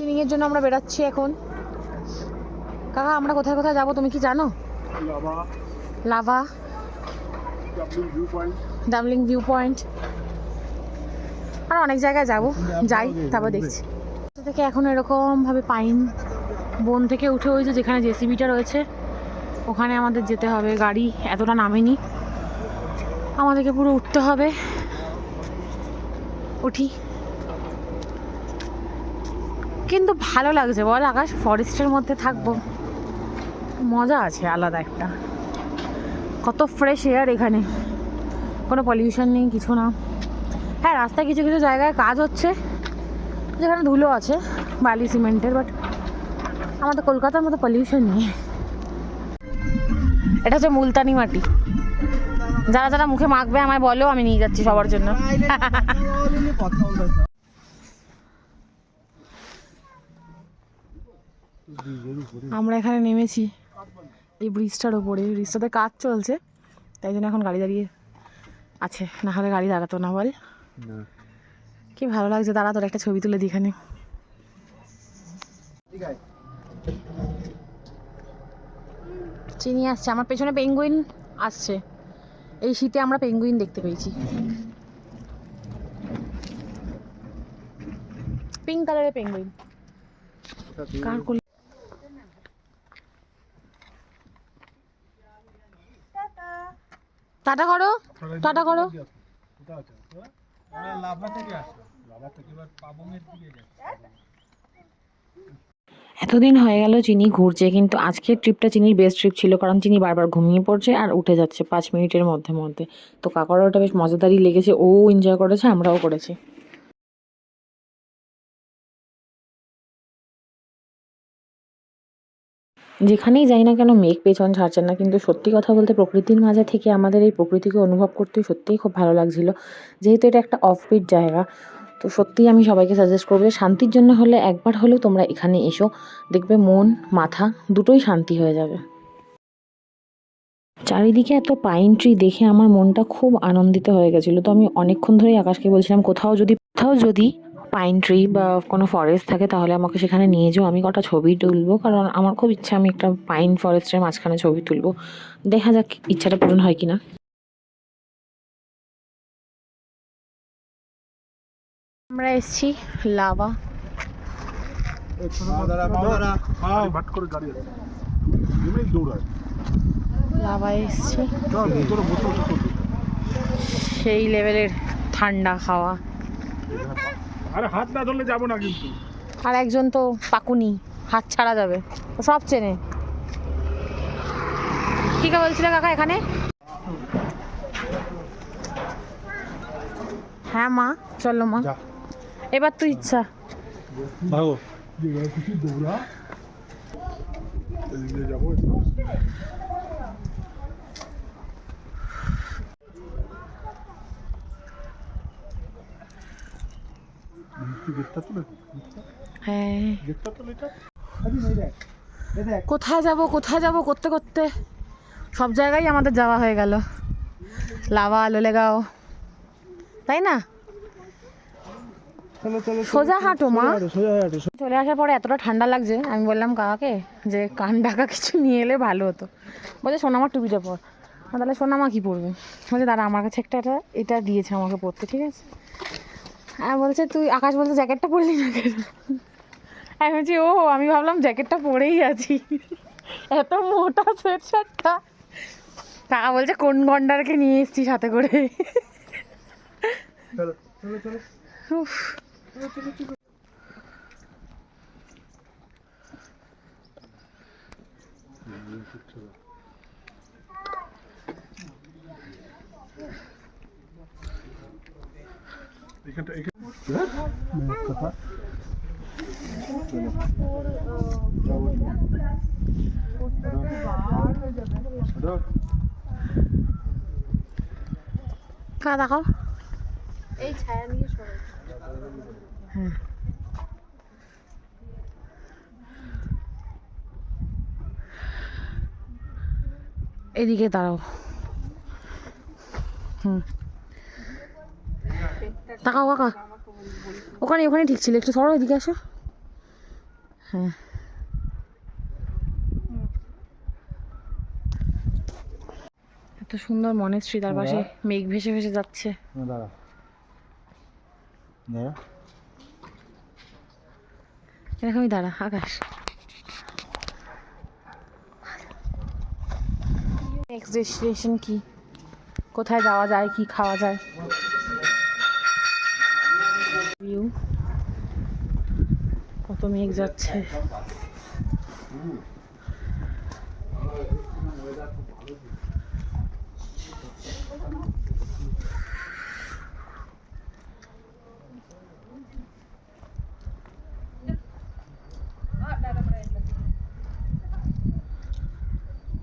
সিলিংয়ের জন্য আমরা বেরাচ্ছি এখন। কাকা আমরা কোথায় কোথায় যাব তুমি কি জানো? লাভা। ডাবলিং ভিউ পয়েন্ট আর অনেক জায়গায় যাব। যাই তারপর দেখছি। থেকে এখন এরকমভাবে পাইন। বন থেকে উঠে ওই যে যেখানে জেসিবিটা রয়েছে ওখানে আমাদের যেতে হবে। গাড়ি এতটা নামেনি। আমাদেরকে পুরো উঠতে হবে। উঠি। কিন্তু ভালো লাগছে। বল আকাশ, ফরেস্টের মধ্যে থাকব। মজা আছে, আলাদা একটা। কত ফ্রেশ এয়ার এখানে। কোনো পলিউশন নেই, কিছু না। হ্যাঁ রাস্তায় কিছু কিছু জায়গায় কাজ হচ্ছে, যেখানে ধুলো আছে, বালি সিমেন্টের বাট আমাদের কলকাতার মতো পলিউশন নেই। এটা হচ্ছে মুলতানি মাটি। যারা যারা মুখে মাখবে, আমায় বলো, আমি নিয়ে যাচ্ছি সবার জন্য। আমরা এখানে নেমেছি এই ব্রিজটার ওপরে। ব্রিজটাতে কাজ চলছে তাই জন্য এখন গাড়ি দাঁড়িয়ে আছে। না হলে গাড়ি দাঁড়াতো না বল। কি ভালো লাগছে দাঁড়া তোর একটা ছবি তুলে দিই এখানে। চিনি আসছে আমার পেছনে পেঙ্গুইন আসছে। এই শীতে আমরা পেঙ্গুইন দেখতে পেয়েছি। পিঙ্ক কালারের পেঙ্গুইন কার টাটা করো। টাটা করো। লাভা থেকে আসে। লাভা থেকে এবার পাবংয়ের দিকে যায় এতদিন হয়ে গেল চিনি ঘুরছে কিন্তু আজকের ট্রিপটা চিনির বেস্ট ট্রিপ ছিল কারণ চিনি বারবার ঘুমিয়ে পড়ছে আর উঠে যাচ্ছে পাঁচ মিনিটের মধ্যে মধ্যে। তো ওটা বেশ মজাদারই লেগেছে ও এনজয় করেছে আমরাও করেছি। যেখানেই যাই না কেন মেঘ পেছন ছাড়ছে না, কিন্তু সত্যি কথা বলতে প্রকৃতির মাঝে থেকে আমাদের এই প্রকৃতিকে অনুভব করতে সত্যিই খুব ভালো লাগছিল। যেহেতু এটা একটা অফবিট জায়গা, তো সত্যিই আমি সবাইকে সাজেস্ট করব যে শান্তির জন্য হলে একবার হলেও তোমরা এখানে এসো, দেখবে মন, মাথা দুটোই শান্তি হয়ে যাবে। চারিদিকে এত পাইন ট্রি দেখে আমার মনটা খুব আনন্দিত হয়ে গেছিল। তো আমি অনেকক্ষণ ধরেই আকাশকে বলছিলাম, কোথাও যদি কোথাও যদি পাইন ট্রি বা কোনো ফরেস্ট থাকে, তাহলে আমাকে সেখানে নিয়ে যাও। আমি কটা ছবি তুলবো, কারণ আমার খুব ইচ্ছা আমি একটা পাইন ফরেস্টের মাঝখানে ছবি তুলবো। দেখা যাক ইচ্ছাটা পূরণ হয় কিনা। আমরা এসেছি লাভা। লাভা সেই লেভেলের ঠান্ডা খাওয়া আরে হাত না ধরলে যাব না কিন্তু। আর একজন তো পাকুনি হাত ছাড়া যাবে। ও সব চেনে। কি কা বলছিলে কাকা এখানে? হ্যাঁ মা চলো মা। এবার তুই ইচ্ছা। ভাগো। দৌড়া এদিকে যাব গেটটা তুলে হ্যাঁ। কোথায় যাব কোথায় যাব করতে করতে? সব জায়গায় আমাদের যাওয়া হয়ে গেল। লাভা লোলেগাঁও তাই না? সোজা হাঁটো মা। চলে আসার পরে এতটা ঠান্ডা লাগছে আমি বললাম কাকাকে যে কান ঢাকা কিছু নিয়ে এলে ভালো হতো। বলছে সোনামা টুপিটা পর। তাহলে সোনামা কি পরবে? বলছে দাদা আমার কাছে একটা এটা এটা দিয়েছে আমাকে পরতে ঠিক আছে? হ্যাঁ বলছে তুই আকাশ বলছে জ্যাকেটটা পরলি না কেন? আমি বলছি ও আমি ভাবলাম জ্যাকেটটা পরেই আছি। এত মোটা সোয়েট শার্টটা কাকা বলছে কোন গন্ডারকে নিয়ে এসছি সাথে করে? চলো চলো চলো। উফ। এখানটা এখানে দেখাও এই ছায়া নিয়ে সরো। হ্যাঁ। এদিকে দাঁড়াও। হুম। তাকাও কাকা ওখানে ওখানে ঠিক ছিল। একটু সরো এদিকে আসো। হ্যাঁ। এত সুন্দর মনেশ্রী তার পাশে মেঘ ভেসে ভেসে যাচ্ছে। দাঁড়া। দাঁড়া। এরকমই দাঁড়া আকাশ। নেক্সট ডেস্টিনেশন কি? কোথায় যাওয়া যায় কি খাওয়া যায়? ভিউ কত মেঘ যাচ্ছে।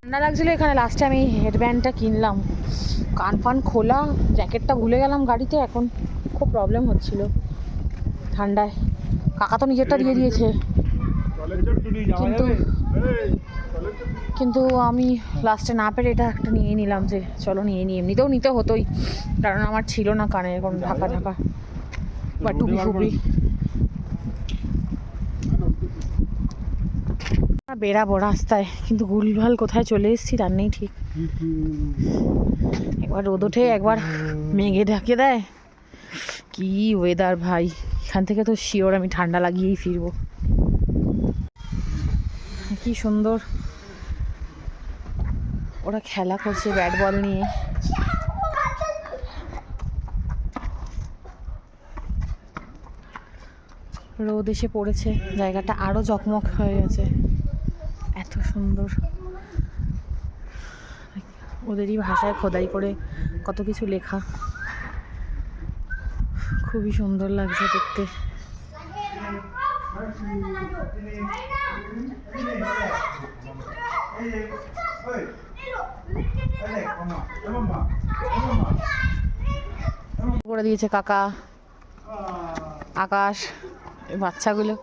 ঠান্ডা লাগছিল এখানে। লাস্টে আমি হেডব্যান্ডটা কিনলাম। কান ফান খোলা জ্যাকেটটা ভুলে গেলাম গাড়িতে, এখন খুব প্রবলেম হচ্ছিল। ঠান্ডায়। কাকা তো নিজেরটা দিয়ে দিয়েছে। কিন্তু কিন্তু আমি লাস্টে না পেরে এটা একটা নিয়ে নিলাম যে চলো নিয়ে নিই এমনিতেও নিতে হতোই। কারণ আমার ছিল না কানে এরকম ঢাকা ঢাকা। বা টুপি ফুপি। বেরাবো রাস্তায়। কিন্তু গুলভাল কোথায় চলে এসেছি তার নেই ঠিক। একবার রোদ ওঠে একবার মেঘে ঢাকে দেয়। কি ওয়েদার ভাই? এখান থেকে তো শিওর আমি ঠান্ডা লাগিয়েই ফিরবো। কি সুন্দর। ওরা খেলা করছে ব্যাট বল নিয়ে। রোদ এসে পড়েছে, জায়গাটা আরও জকমক হয়ে গেছে। এত সুন্দর। ওদেরই ভাষায় খোদাই করে কত কিছু লেখা। খুবই সুন্দর লাগছে দেখতে। করে দিয়েছে কাকা আকাশ বাচ্চাগুলো।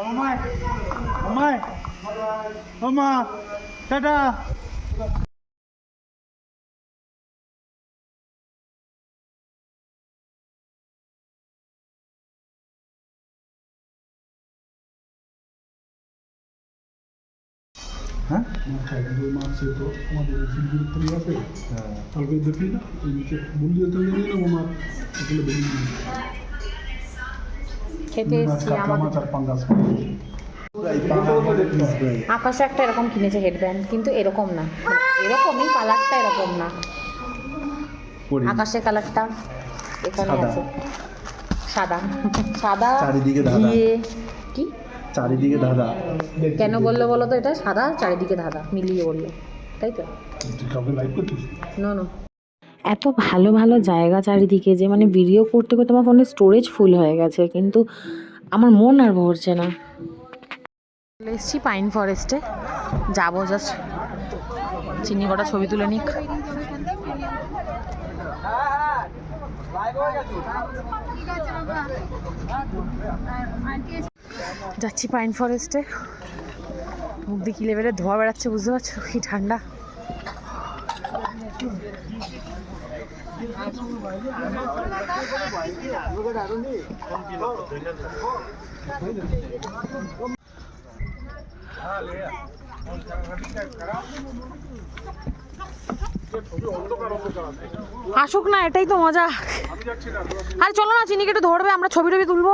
আমায় হ্যাঁ? তো আমাদের আছে না ওই নিচে ওগুলো বেরিয়ে খেতে এসছি আমাদের পাঙ্গাস। আকাশে একটা এরকম কিনেছে হেডব্যান্ড কিন্তু এরকম না। এরকমই কালারটা এরকম না। আকাশের কালারটা এখানে সাদা। আছে। সাদা। সাদা চারিদিকে কি? চারিদিকে দাদা কেন বলল বলো তো এটা? সাদা চারিদিকে ধাঁধা মিলিয়ে বলল। তাই তো? নো নো এত ভালো ভালো জায়গা চারিদিকে যে মানে ভিডিও করতে করতে আমার ফোনে স্টোরেজ ফুল হয়ে গেছে কিন্তু আমার মন আর ভরছে না। চলে এসেছি পাইন ফরেস্টে যাব জাস্ট চিনি কটা ছবি তুলে নিক। যাচ্ছি পাইন ফরেস্টে মুখ দিয়ে কি লেভেলে ধোয়া বেড়াচ্ছে বুঝতে পারছ? কি ঠান্ডা। আসুক না, এটাই তো মজা। আরে চলো না, চিনিকে একটু ধরবে, আমরা ছবি টবি তুলবো।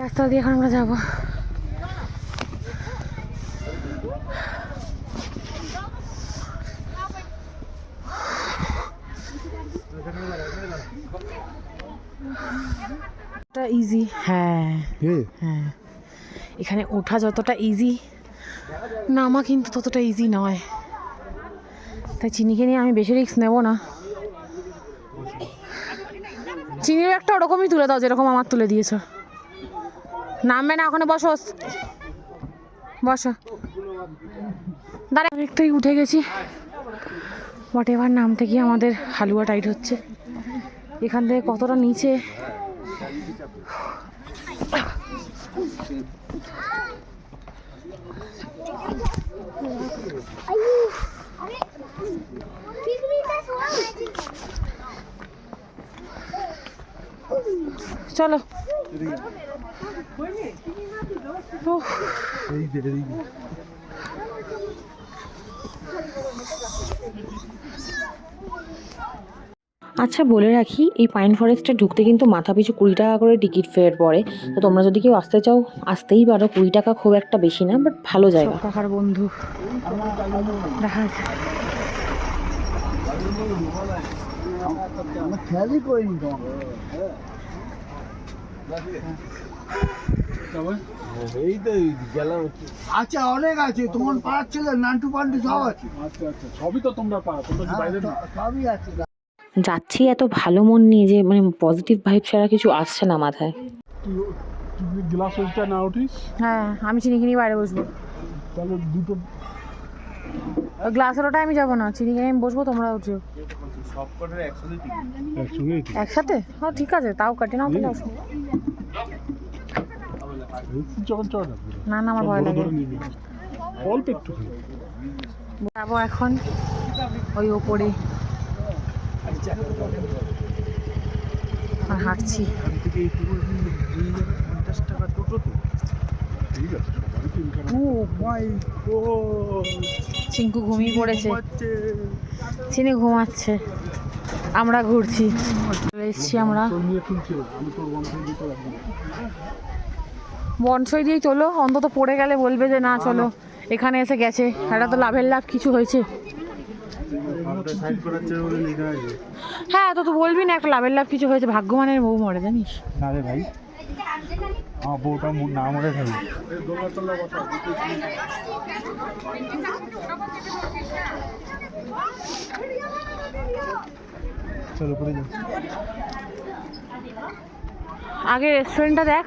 রাস্তা দিয়ে এখন আমরা যাব। ইজি হ্যাঁ। হ্যাঁ। এখানে ওঠা যতটা ইজি নামা কিন্তু ততটা ইজি নয়। তাই চিনিকে নিয়ে আমি বেশি রিস্ক নেব না। চিনির একটা ওরকমই তুলে দাও যেরকম আমার তুলে দিয়েছ। নামবে না ওখানে বসো। বসো। দাঁড়া একটাই উঠে গেছি। হোয়াট এভার নামতে গিয়ে আমাদের হালুয়া টাইট হচ্ছে। এখান থেকে কতটা নিচে? चलो Thank you. আচ্ছা বলে রাখি এই পাইন ফরেস্টে ঢুকতে কিন্তু মাথা পিছু কুড়ি টাকা করে টিকিট ফেয়ার পড়ে। তো তোমরা যদি কেউ আসতে চাও আসতেই পারো। কুড়ি টাকা খুব একটা বেশি না বাট ভালো জায়গা। কাকার বন্ধু। দেখা খেয়ালই করিনি আচ্ছা অনেক আছে। তোমার পাড়ার ছেলে নান্টু পান্টু সব আছে। আচ্ছা আচ্ছা সবই তো তোমরা পা তোমরা বাইরে সবই আছে। যাচ্ছি এত ভালো মন নিয়ে যে মানে পজিটিভ ভাইব ছাড়া কিছু আসছে না মাথায়। গ্লাস ওইটা না উঠিস? হ্যাঁ আমি চিনি কিনি বাইরে বসবো। তাহলে দুটো গ্লাসের ওটাই আমি যাব না চিনি কিনে আমি বসবো তোমরা উঠো একসাথে? হ্যাঁ ঠিক আছে তাও কাটে নাও তাহলে না না আমার ভয় লাগে অল্প একটুখানি। যাব এখন ওই ওপরে। মাই গড! চিঙ্কু ঘুমিয়ে পড়েছে। চিনি ঘুমাচ্ছে। আমরা ঘুরছি। চলে এসছি আমরা। বনসই দিয়েই চলো। অন্তত পড়ে গেলে বলবে যে না চলো। এখানে এসে গেছে। এটা তো লাভের লাভ কিছু হয়েছে। হ্যাঁ তো তো বলবি না একটা লাভের লাভ কিছু হয়েছে ভাগ্যবানের বউ মরে জানিস? না রে ভাই। আমার বউটা না মরে থাকবে চলো করে যাও আগে রেস্টুরেন্টটা দেখ।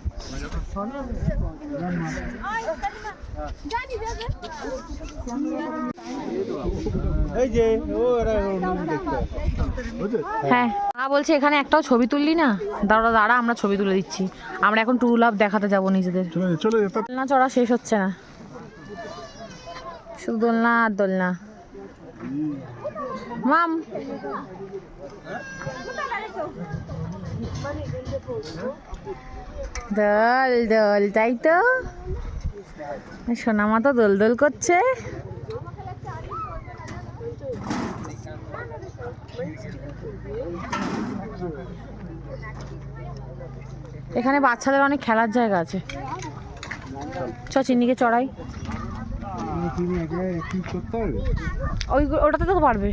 হ্যাঁ মা বলছে এখানে একটাও ছবি তুললি না? দাঁড়া দাঁড়া আমরা ছবি তুলে দিচ্ছি। আমরা এখন টু লাভ দেখাতে যাব নিজেদের। দোলনা চড়া শেষ হচ্ছে না। শুধু দোলনা আর দোলনা। মাম। দোল দোল তাই তো? সোনামা তো দোল দোল করছে। এখানে বাচ্চাদের অনেক খেলার জায়গা আছে। চ চিন্নিকে চড়াই। ওই ওটাতে তো পারবে।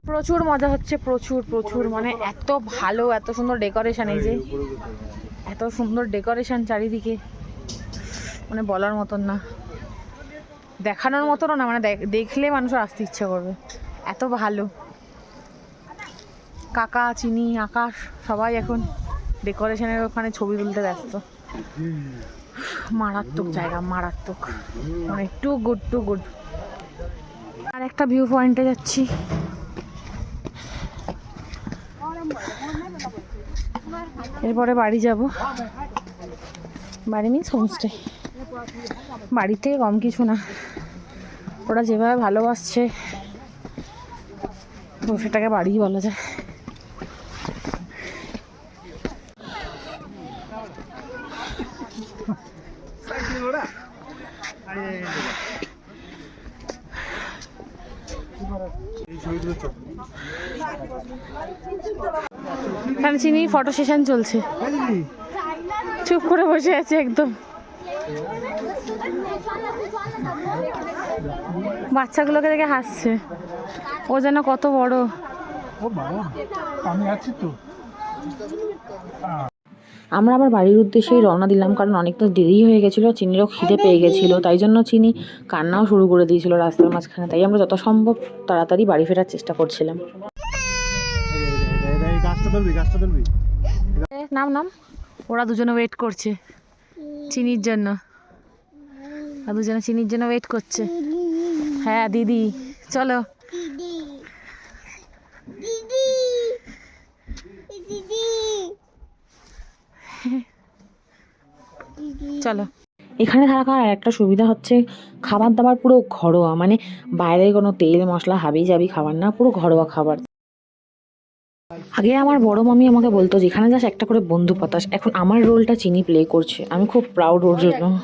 প্রচুর মজা হচ্ছে, প্রচুর প্রচুর। মানে এত ভালো, এত সুন্দর ডেকোরেশন এই যে। এত সুন্দর ডেকোরেশন চারিদিকে। মানে বলার মতন না। দেখানোর মতনও না মানে দেখ- দেখলে মানুষের আসতে ইচ্ছে করবে। এত ভালো। কাকা, চিনি, আকাশ, সবাই এখন ডেকোরেশনের ওখানে ছবি তুলতে ব্যস্ত। মারাত্মক জায়গা, মারাত্মক। মানে টু গুড টু গুড আর একটা ভিউ পয়েন্টে যাচ্ছি। এরপরে বাড়ি যাব। বাড়ি মিন্স হোমস্টে বাড়ির থেকে কম কিছু না। ওরা যেভাবে ভালোবাসছে সেটাকে বাড়িই বলা যায়। এখানে চিনি ফটো সেশন চলছে। চুপ করে বসে আছে একদম। বাচ্চাগুলোকে দেখে হাসছে। ও যেন কত বড়। ও আমি আছি তো। আমরা আবার বাড়ির উদ্দেশ্যেই রওনা দিলাম কারণ অনেকটা দেরি হয়ে গেছিল চিনিরও খিদে পেয়ে গেছিল তাই জন্য চিনি কান্নাও শুরু করে দিয়েছিল রাস্তার মাঝখানে তাই আমরা যত সম্ভব তাড়াতাড়ি বাড়ি ফেরার চেষ্টা করছিলাম। গাছটা ধরবি গাছটা ধরবি। নাম নাম। ওরা দুজনে ওয়েট করছে চিনির জন্য। ওরা দুজনে চিনির জন্য ওয়েট করছে। হ্যাঁ দিদি চলো। চলো। এখানে থাকার আর একটা সুবিধা হচ্ছে খাবার দাবার পুরো ঘরোয়া। মানে বাইরে কোনো তেল মশলা হাবি জাবি খাবার না পুরো ঘরোয়া খাবার। আগে আমার বড় মামি আমাকে বলতো, যেখানে যাস একটা করে বন্ধু পাতাস। এখন আমার রোলটা চিনি প্লে করছে। আমি খুব প্রাউড ওর জন্য।